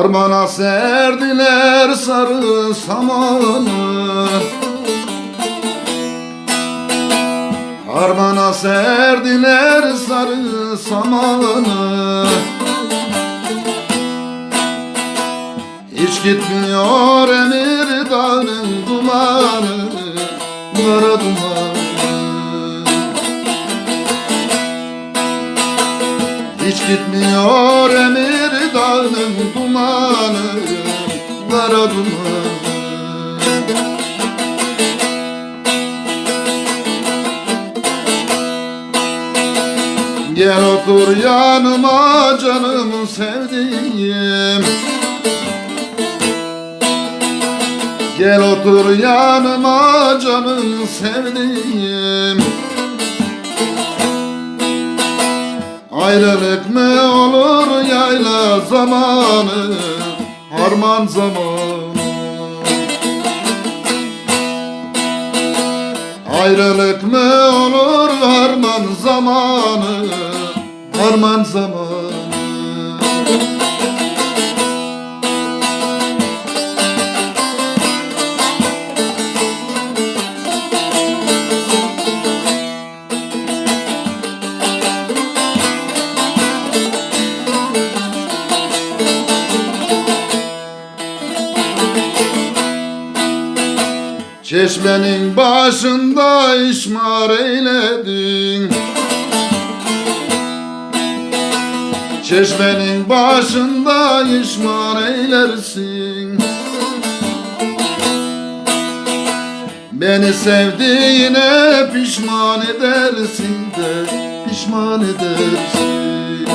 Harmana serdiler sarı samanı Harmana serdiler sarı samanı. Hiç gitmiyor emir dağının dumanı Kara dumanı. Hiç gitmiyor emir dağının dumanı Kara dumanı Gel otur yanıma canım sevdiğim. Gel otur yanıma canım sevdiğim. Ayrılık mı olur yayla zamanı Harman zamanı. Ayrılık mı olur harman zamanı Harman zamanı. Çeşmenin başında işmar eyledin Çeşmenin başında işmar eylersin. Beni sevdiğine pişman edersin de Pişman edersin.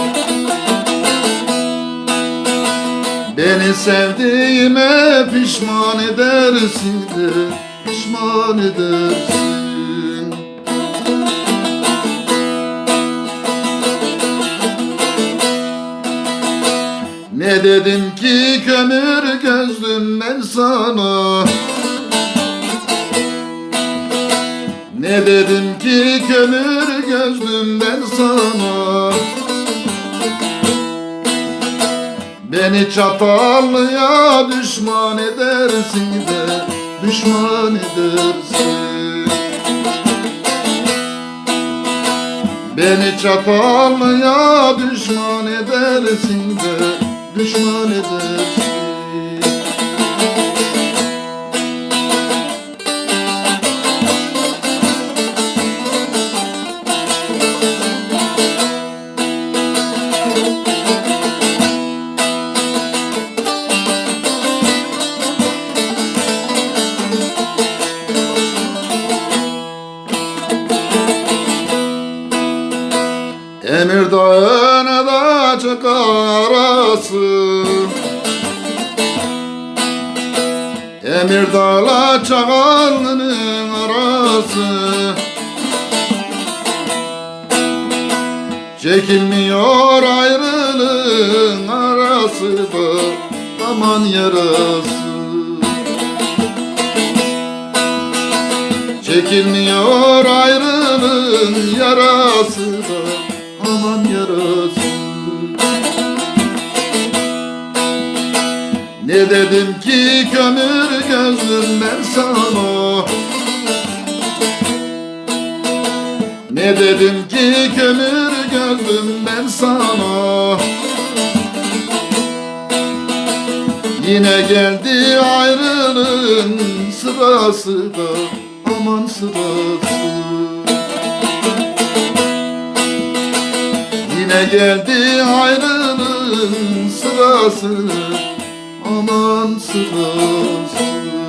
Beni sevdiğime pişman edersin de Pişman edersin dedim ki kömür gözlüm ben sana. Ne dedim ki kömür gözlüm ben sana. Beni çatallıya düşman edersin de Düşman edersin. Beni çatallıya düşman edersin de Düşman çıkar arası. Emir dağla çakalının arası. Çekilmiyor ayrılığın arası da Aman yarası. Çekilmiyor ayrılığın yarası Ne dedim ki kömür gözlüm ben sana. Ne dedim ki kömür gözlüm ben sana. Yine geldi ayrılığın sırası da aman sırası. Yine geldi ayrılığın sırası aman sırası